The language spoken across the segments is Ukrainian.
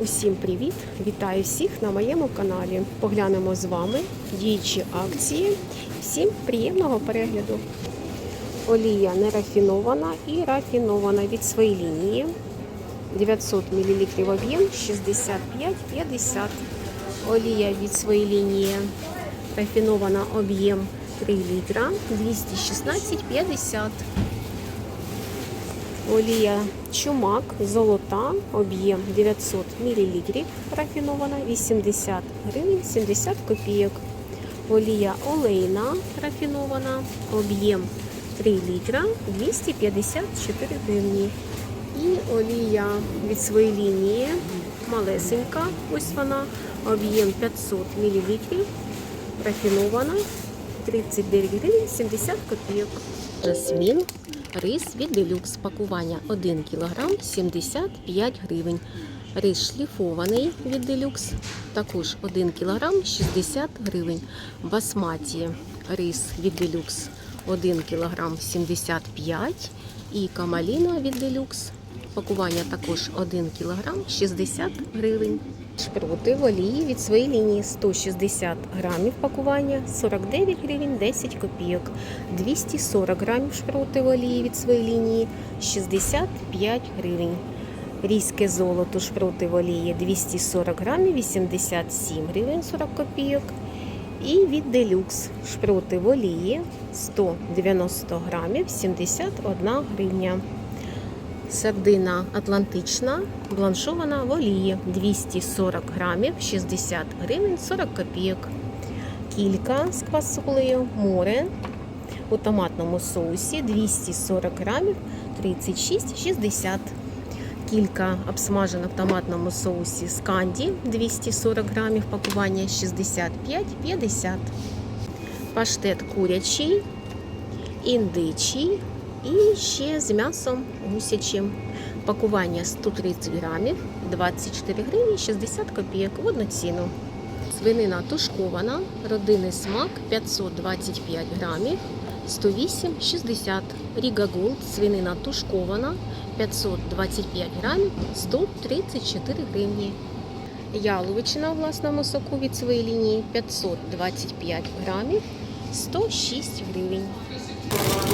Усім привіт! Вітаю всіх на моєму каналі. Поглянемо з вами діючі акції. Всім приємного перегляду. Олія не рафінована і рафінована від своєї лінії. 900 мл об'єм 65,50. Олія від своєї лінії рафінована об'єм 3 літра 216,50. Олія чумак золота, об'єм 900 мл, рафінована 80 гривень 70 копійок. Олія олейна рафінована, об'єм 3 літра 254 гривні. І олія від своєї лінії малесенька, ось вона, об'єм 500 мл, рафінована 39 гривень 70 копійок. Жасмін Рис від делюкс пакування 1 кг 75 гривень. Рис шліфований від делюкс також 1 кг 60 гривень. Басматі рис від делюкс 1 кг 75 і камаліна від делюкс пакування також 1 кг 60 гривень. Шпроти олії від своєї лінії 160 грамів пакування 49 гривень 10 копійок. 240 грамів шпроти олії від своєї лінії 65 гривень. Різьке золото шпроти олії 240 грамів 87 гривень 40 копійок. І від делюкс шпроти олії 190 грамів 71 гривня. Сардина атлантична, бланшована в олії 240 грамів 60 гривень 40 копійок. Кілька з квасолею, море у томатному соусі 240 грамів 36,60. Кілька обсмажених в томатному соусі з канді 240 грамів пакування 65,50. Паштет курячий, індичий і ще з м'ясом гусячим. Пакування 130 грамів, 24 гривні 60 копійок в одну ціну. Свинина тушкована, родинний смак 525 грамів, 108,60. Ріга Голд, свинина тушкована 525 грамів, 134 гривні. Яловичина у власному соку від своєї лінії 525 грамів, 106 гривень.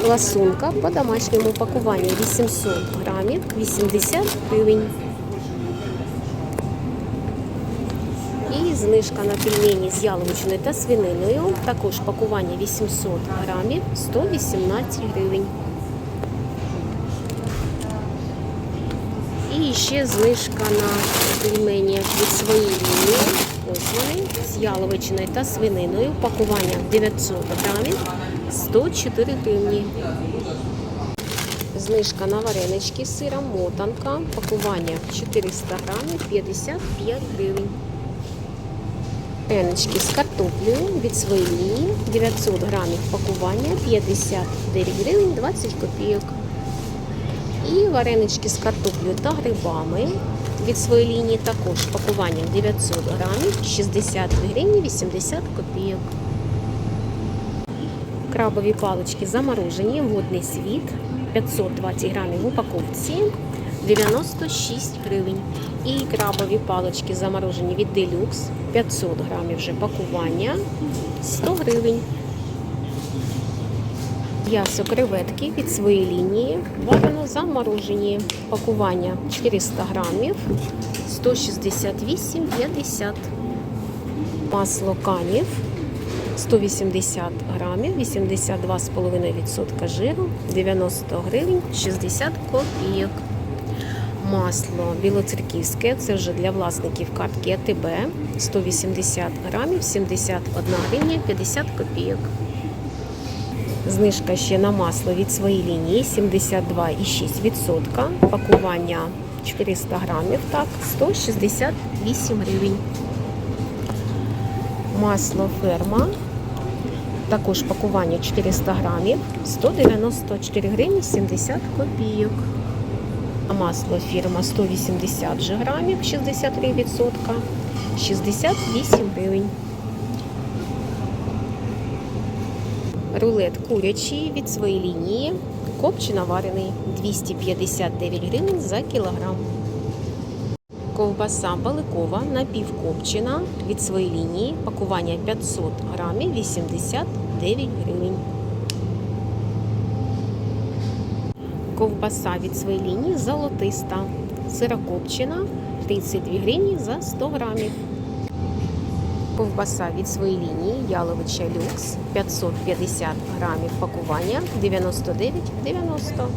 Ласунка по домашньому пакуванню 800 грамів 80 гривень. І знижка на пельмені з яловичиною та свининою. Також пакування 800 грамів 118 гривень. І ще знижка на пельмені від своєї лінії. Ось з яловичиною та свининою. Пакування 900 грамів 104 гривні. Знижка на варенички з сиром мотанка. Пакування 400 грамів 55 гривень. Варенички з картоплею від своєї лінії 900 грамів пакування 59 гривень 20 копійок. І варенички з картоплею та грибами від своєї лінії також пакування 900 грамів 60 гривень 80 копійок. Крабові палички заморожені, водний світ 520 грамів в упаковці 96 гривень. І крабові палички заморожені від Deluxe 500 грамів вже пакування 100 гривень. М'ясо креветки від своєї лінії варено заморожені. Пакування 400 грамів 168,50. Масло канів 180 грамів, 82,5% жиру, 90 гривень, 60 копійок. Масло білоцерківське, це вже для власників картки АТБ, 180 грамів, 71 гривня, 50 копійок. Знижка ще на масло від своєї лінії 72,6%. Пакування 400 грамів, так, 168 гривень. Масло ферма. Також пакування 400 грамів, 194 гривні 70 копійок. А масло фірма 180 грамів, 63%, 68 гривень. Рулет курячий від своєї лінії, копчено варений 259 гривень за кілограм. Ковбаса баликова напівкопчена від своєї лінії. Пакування 500 грамів 89 гривень. Ковбаса від своєї лінії золотиста. Сирокопчена 32 гривні за 100 грамів. Ковбаса від своєї лінії яловича люкс 550 грамів пакування 99,90.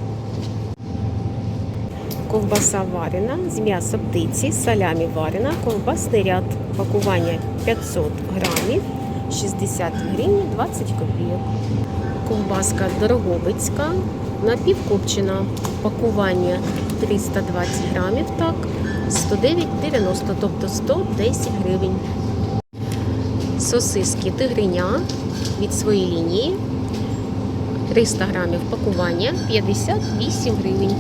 Ковбаса варена з м'яса птиці, салямі варена, ковбасний ряд. Пакування 500 грамів 60 гривень 20 копійок. Ковбаска дорогобицька, напівкопчена. Пакування 320 грамів, так, 109,90, тобто 110 гривень. Сосиски тигриня від своєї лінії. 300 грамів пакування 58 гривень.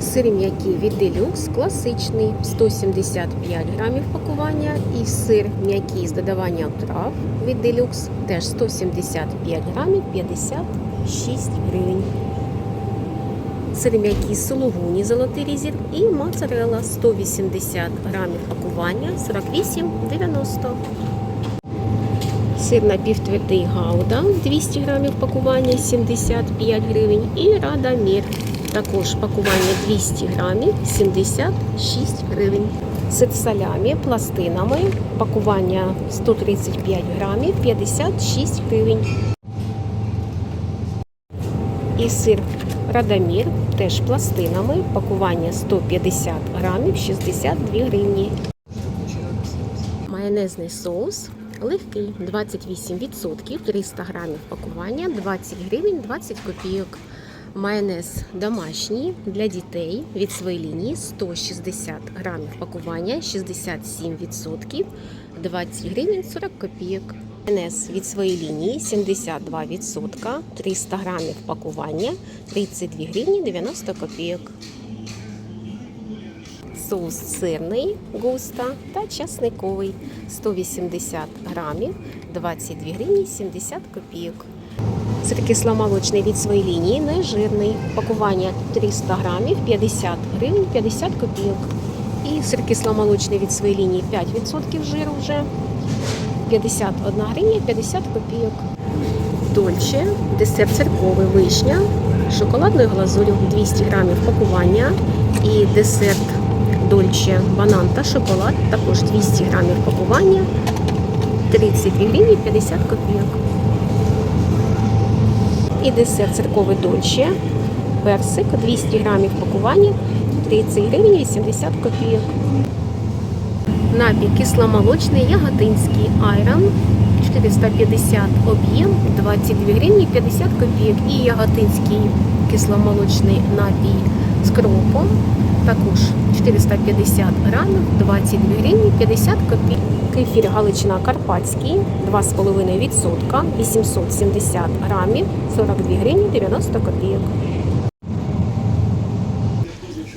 Сир м'який від Делюкс класичний 175 грамів пакування. І сир м'який з додаванням трав від Делюкс теж 175 грамів 56 гривень. Сир м'який сулугуні золотий різір і моцарелла 180 грамів пакування 48,90. Сир напівтвердий гауда 200 грамів пакування 75 гривень. І радамір також пакування 200 грамів 76 гривень. Сир салямі пластинами пакування 135 грамів 56 гривень. І сир радамір теж пластинами пакування 150 грамів 62 гривні. Майонезний соус легкий 28%, 300 грамів пакування, 20 гривень 20 копійок. Майонез домашній для дітей від своєї лінії 160 грамів пакування, 67%, 20 гривень 40 копійок. Майонез від своєї лінії 72%, 300 грамів пакування, 32 гривні 90 копійок соус сирний густа та часниковий 180 грамів 22 гривні 70 копійок. Сир кисломолочний від своєї лінії нежирний. Пакування 300 грамів 50 гривень 50 копійок. І сир кисломолочний від своєї лінії 5% жиру вже 51 гривня 50 копійок. Дольче, десерт церковий вишня, шоколадною глазурю 200 грамів пакування і десерт Дольче банан та шоколад, також 200 грамів пакування, 32 гривні 50 копійок. І десерт церковий Дольче, персик, 200 грамів пакування, 30 гривень 80 копійок. Напій кисломолочний яготинський айрон 450 об'єм 22 гривні 50 копійок. І яготинський кисломолочний напій з кропом також 450 грамів, 22 гривні 50 копійок. Кефір Галичина Карпатський 2,5%, 870 грамів, 42 гривні 90 копійок.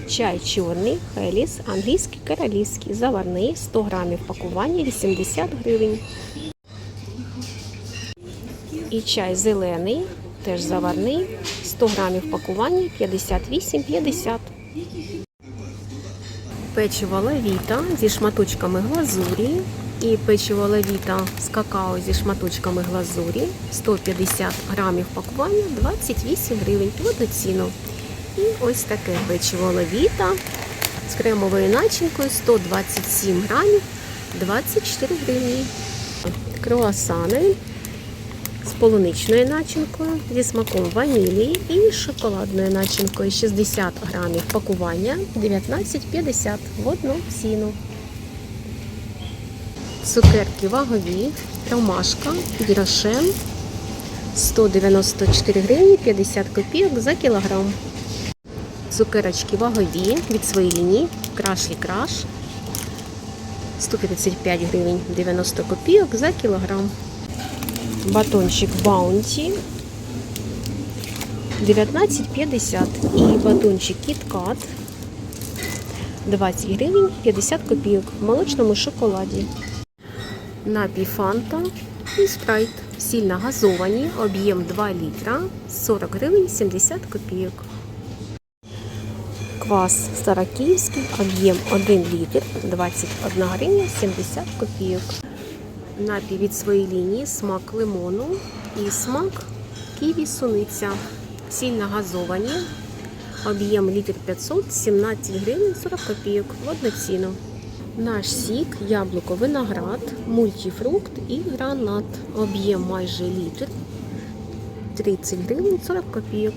Чай чорний, Хеліс, англійський королівський, заварний, 100 грамів пакування, 80 гривень. І чай зелений, теж заварний, 100 грамів пакування, 58,50 печиво лавіта зі шматочками глазурі і печиво лавіта з какао зі шматочками глазурі 150 грамів пакування 28 гривень в одну ціну. І ось таке печиво лавіта з кремовою начинкою 127 грамів 24 гривні. Круасани з полуничною начинкою, зі смаком ванілі і шоколадною начинкою 60 грамів пакування 19,50 в одну ціну. Цукерки вагові, ромашка, гірошен 194 гривні 50 копійок за кілограм. Цукерочки вагові від своєї лінії, краш і краш 155 гривень 90 копійок за кілограм батончик Баунті 19,50 і батончик KitKat 20 гривень 50 копійок в молочному шоколаді. Напій Фанта і спрайт. Сильно газовані, об'єм 2 літра, 40 гривень 70 копійок. Квас Старокиївський, об'єм 1 літр, 21 гривня 70 копійок. Напій від своєї лінії смак лимону і смак ківі суниця. Сильно газовані. Об'єм літр 500, 17 гривень 40 копійок в одну ціну. Наш сік, яблуко, виноград, мультифрукт і гранат. Об'єм майже літр. 30 гривень 40 копійок.